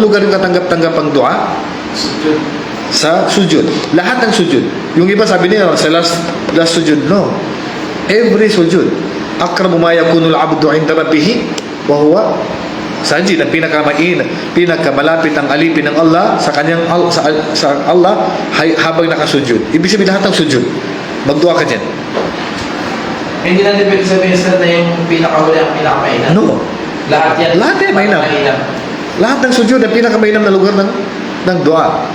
lugar yung katanggap-tanggap ang dua? Sa sujud. Lahat ng sujud. Yung iba sabi niya, sa last, last sujud. No. Every sujud. Akrabu ma yakunul abdu inda rabbihi wa huwa sajid. Ang pinakamain, pinakamalapit ang alipin ng Allah sa kanyang sa, sa Allah hay, habang nakasujud. Ibig sabihin lahat ng sujud. Magdua ka dyan. Hindi na depende sabihin sir na yung pinakahuli ang pinakamainam. No. Lahat yan. Lahat yan, mainam. Mainam. Lahat ng sujud ang pinakamainam na lugar ng, ng dua.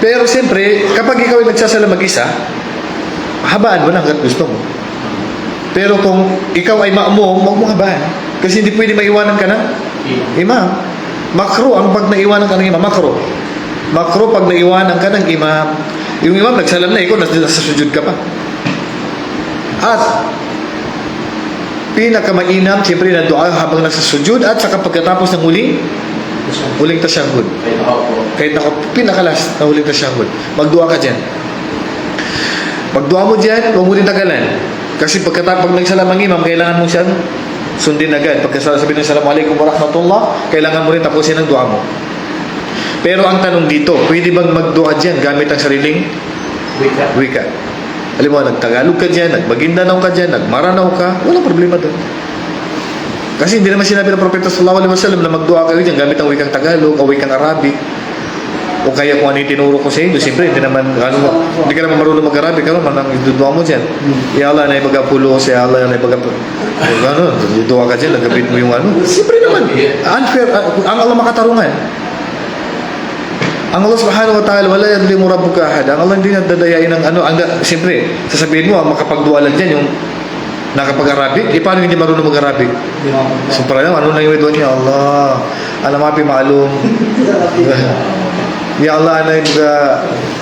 Pero siyempre, kapag ikaw ay nagsasala mag-isa, habaan mo na hanggat gusto mo. Pero kung ikaw ay maamong, huwag mo habaan. Kasi hindi pwede maiwanan ka ng imam. Makro ang pag naiwanan ka ng imam. Makro. Makro pag naiwanan ka ng imam. Yung imam nagsalam na, ikaw nasa, nasa sujud ka pa. At pinakamainam, siyempre na dua habang nasa sujud at saka pagkatapos ng huling huling tasyahud. Kahit ako pinakalas na huling tasyahud. Magdua ka dyan. Magdua mo dyan, huwag mo din tagalan. Kasi pagkatapos pag nagsalam ang imam, kailangan mo siyang sundin agad. Pagkasabi ng Assalamualaikum warahmatullah, kailangan mo rin tapusin ang dua mo. Pero ang tanong dito, pwede bang magdua dyan gamit ang sariling Wika. wika? Alam mo, nagtagalog ka dyan, nagmagindanao ka dyan, nagmaranaw ka, walang problema doon. Kasi hindi naman sinabi ng Propeta Sallallahu Alaihi Wasallam na magdua kayo dyan gamit ang wikang Tagalog o wikang Arabic. O kaya kung ano yung tinuro ko sa inyo, siyempre, hindi naman, ano, hindi ka naman marunong mag-Arabic, ano, manang idudua mo dyan. Ya Allah na ibagapulo, ya Allah na ibagapulo. Ano, idudua ka dyan, nagabit mo yung ano. Siyempre naman, unfair, ang Allah makatarungan. Ang Allah subhanahu wa ta'ala, wala yadlimu rabbuka ahad. Ang Allah hindi nadadayain ng ano. Ang, siyempre, sasabihin mo, ang makapagdua lang dyan, yung nakapag-Arabic, eh paano hindi marunong mag-Arabic? So parang ano na yung ito niya? Allah, alam mapi maalum. ya Allah, ano yung mga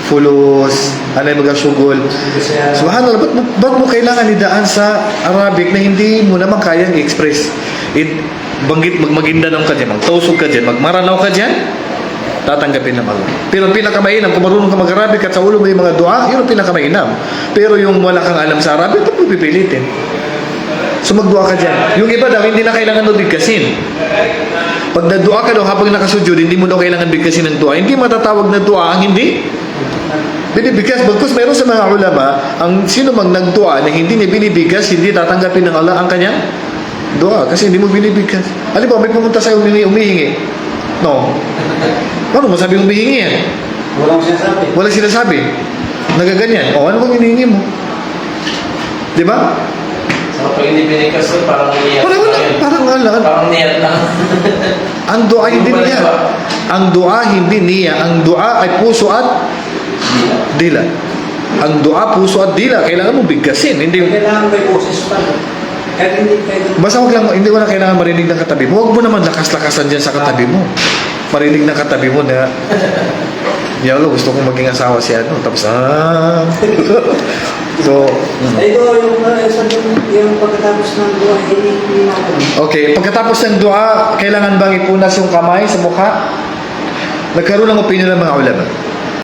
fulus, ano yung mga sugol. Subhanallah, ba't, mo- ba't mo kailangan idaan sa Arabic na hindi mo naman kayang i-express? It, banggit, mag magindanong ka dyan, magtausog ka dyan, magmaranaw ka dyan, tatanggapin ng Allah. Pero ang pinakamainam, kung marunong ka mag-Arabic at sa ulo mo yung mga dua, yun ang pinakamainam. Pero yung wala kang alam sa Arabic, ito mo pipilitin. So magdua ka dyan. Yung iba daw, hindi na kailangan mo bigkasin. Pag nagdua ka daw habang nakasujud, hindi mo daw kailangan bigkasin ng dua. Hindi matatawag na dua ang hindi binibigkas. Bagkus meron sa mga ulama, ang sino mang nagdua na hindi niya binibigkas, hindi tatanggapin ng Allah ang kanyang dua. Kasi hindi mo binibigkas. Alam mo, may pumunta sa'yo humingi, umihingi. No. Ano masabi humihingi yan? Walang sinasabi. Walang sinasabi. Nagaganyan. O, ano bang hinihingi mo? Di ba? So, pag hindi binigkas sir, parang niyat Wala, wala. lang yun. Parang wala. Parang niyat lang. Ang dua hindi niya. Ang dua hindi niya. Ang dua ay puso at dila. Ang dua, puso at dila. Kailangan mo bigkasin. Hindi, Kailangan may boses pa. Basta wag lang, hindi mo na kailangan marinig ng katabi mo. Huwag mo naman lakas-lakasan dyan sa katabi mo. Marinig ng katabi mo na, Ya Allah, gusto kong maging asawa si ano. Tapos, ah. so, mm. Ito yung, uh, yung, yung pagkatapos ng hindi hindi natin. Okay, pagkatapos ng dua, kailangan bang ipunas yung kamay sa mukha? Nagkaroon ng opinion ng mga ulama.